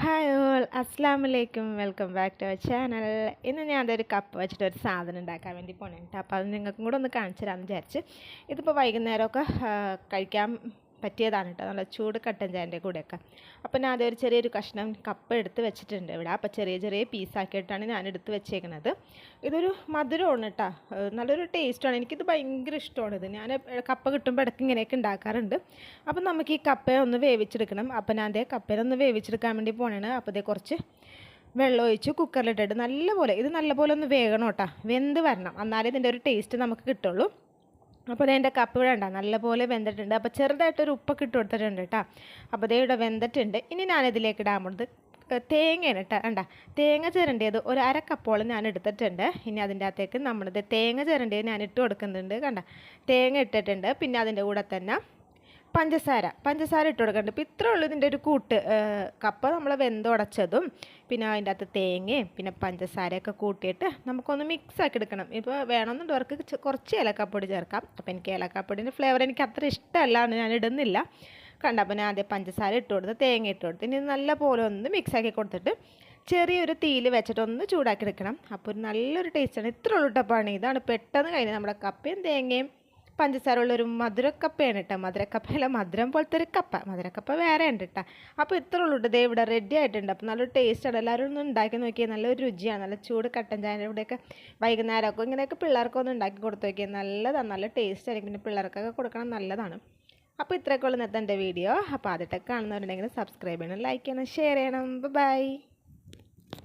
Hi all അസ്സാം വലൈക്കും welcome back to our channel ഇന്ന് ഞാൻ അതൊരു കപ്പ് വെച്ചിട്ട് ഒരു സാധനം ഉണ്ടാക്കാൻ വേണ്ടി പോണേ കേട്ടോ അപ്പോൾ അത് നിങ്ങൾക്കും കൂടെ ഒന്ന് കാണിച്ചു തരാമെന്ന് വിചാരിച്ച്. ഇതിപ്പോൾ വൈകുന്നേരമൊക്കെ കഴിക്കാൻ പറ്റിയതാണ് കേട്ടോ നല്ല ചൂട് കട്ടൻ ചായന്റെ കൂടെയൊക്കെ. അപ്പോൾ ഞാൻ അതൊരു ചെറിയൊരു കഷ്ണം കപ്പ് എടുത്ത് വെച്ചിട്ടുണ്ട് ഇവിടെ. അപ്പോൾ ചെറിയ ചെറിയ പീസാക്കിയിട്ടാണ് ഞാൻ എടുത്ത് വെച്ചേക്കുന്നത് ഇതൊരു മധുരമാണ് കേട്ടോ. നല്ലൊരു ടേസ്റ്റാണ് എനിക്കിത് ഭയങ്കര ഇഷ്ടമാണ് ഇത്. ഞാൻ കപ്പ കിട്ടുമ്പോൾ ഇടയ്ക്ക് ഇങ്ങനെയൊക്കെ ഉണ്ടാക്കാറുണ്ട്. അപ്പം നമുക്ക് ഈ കപ്പയെ ഒന്ന് വേവിച്ചെടുക്കണം. അപ്പം ഞാൻ അതേ കപ്പയെ ഒന്ന് വേവിച്ചെടുക്കാൻ വേണ്ടി പോകണേ അപ്പോൾ അതേ കുറച്ച് വെള്ളം ഒഴിച്ച് കുക്കറിലിട്ടിട്ട് നല്ലപോലെ ഇത് നല്ലപോലെ ഒന്ന് വേകണം കേട്ടോ. വെന്ത് വരണം. എന്നാലേ ഇതിന്റെ ഒരു ടേസ്റ്റ് നമുക്ക് കിട്ടുള്ളൂ. അപ്പോൾ ദേ എന്റെ കപ്പ് ഇവിടെ ഉണ്ടാ നല്ലപോലെ വെന്തിട്ടുണ്ട്. അപ്പോൾ ചെറുതായിട്ടൊരു ഉപ്പൊക്കെ ഇട്ട് കൊടുത്തിട്ടുണ്ട് കേട്ടോ അപ്പോൾ ദേ ഇവിടെ വെന്തിട്ടുണ്ട്. ഇനി ഞാനിതിലേക്ക് ഇടാൻ പോണത് തേങ്ങയാണ് കേട്ടോ വേണ്ട തേങ്ങ ചിരണ്ടിയത് ഒരു അര ഞാൻ എടുത്തിട്ടുണ്ട്. ഇനി അതിന്റെ അകത്തേക്ക് നമ്മളിത് തേങ്ങ ചിരണ്ടിയത് ഞാൻ ഇട്ട് കൊടുക്കുന്നുണ്ട്. കണ്ട? തേങ്ങ ഇട്ടിട്ടുണ്ട്. പിന്നെ അതിന്റെ കൂടെ തന്നെ പഞ്ചസാര പഞ്ചസാര ഇട്ട് കൊടുക്കുന്നുണ്ട് ഇപ്പോൾ ഇത്രേ ഉള്ളൂ ഇതിന്റെ ഒരു കൂട്ട്. കപ്പ നമ്മൾ വെന്തുടച്ചതും പിന്നെ അതിന്റെ അകത്ത് തേങ്ങയും പിന്നെ പഞ്ചസാരയൊക്കെ കൂട്ടിയിട്ട് നമുക്കൊന്ന് മിക്സ് ആക്കി എടുക്കണം ഇപ്പോൾ വേണമെന്നുള്ളവർക്ക് കുറച്ച് ഏലക്കാപ്പൊടി ചേർക്കാം. അപ്പോൾ എനിക്ക് ഏലക്കാപ്പൊടിന്റെ ഫ്ലേവർ എനിക്ക് അത്ര ഇഷ്ടമല്ല എന്ന് ഞാൻ ഇടുന്നില്ല. കണ്ട? അപ്പോൾ ഞാൻ ആദ്യം പഞ്ചസാര ഇട്ട് കൊടുത്ത് തേങ്ങ ഇട്ട് കൊടുത്ത് ഇനി നല്ല പോലെ ഒന്ന് മിക്സ് ആക്കി കൊടുത്തിട്ട് ചെറിയൊരു തീയിൽ വെച്ചിട്ട് ഒന്ന് ചൂടാക്കി എടുക്കണം. അപ്പോൾ ഒരു നല്ലൊരു ടേസ്റ്റാണ്. ഇത്ര ഉള്ളിട്ടപ്പാണ് ഇതാണ് പെട്ടെന്ന് കഴിഞ്ഞ് നമ്മുടെ കപ്പയും തേങ്ങയും പഞ്ചസാര ഉള്ളൊരു മധുരക്കപ്പയാണ് കേട്ടോ മധുരക്കപ്പയല്ല മധുരം പോലത്തെ ഒരു കപ്പ. മധുരക്കപ്പ വേറെ ഉണ്ട് കേട്ടോ അപ്പോൾ ഇത്ര ഉള്ളൂ ദേ ഇവിടെ റെഡി ആയിട്ടുണ്ട്. അപ്പോൾ നല്ലൊരു ടേസ്റ്റാണ് എല്ലാവരും ഒന്ന് ഉണ്ടാക്കി നോക്കിയാൽ നല്ലൊരു രുചിയാണ്. നല്ല ചൂട് കട്ടൻ ചായന്റെ ഇവിടെയൊക്കെ വൈകുന്നേരമൊക്കെ ഇങ്ങനെയൊക്കെ പിള്ളേർക്കൊന്ന് ഉണ്ടാക്കി കൊടുത്തു നോക്കിയാൽ നല്ലതാണ്. നല്ല ടേസ്റ്റ് ആയിരിക്കും പിന്നെ പിള്ളേർക്കൊക്കെ കൊടുക്കണം നല്ലതാണ്. അപ്പോൾ ഇത്രയൊക്കെ ഉള്ളൂ എന്റെ വീഡിയോ. അപ്പോൾ ആദ്യത്തെ കാണുന്നവരുണ്ടെങ്കിൽ സബ്സ്ക്രൈബ് ചെയ്യണം ലൈക്ക് ചെയ്യണം ഷെയർ ചെയ്യണം. ബൈ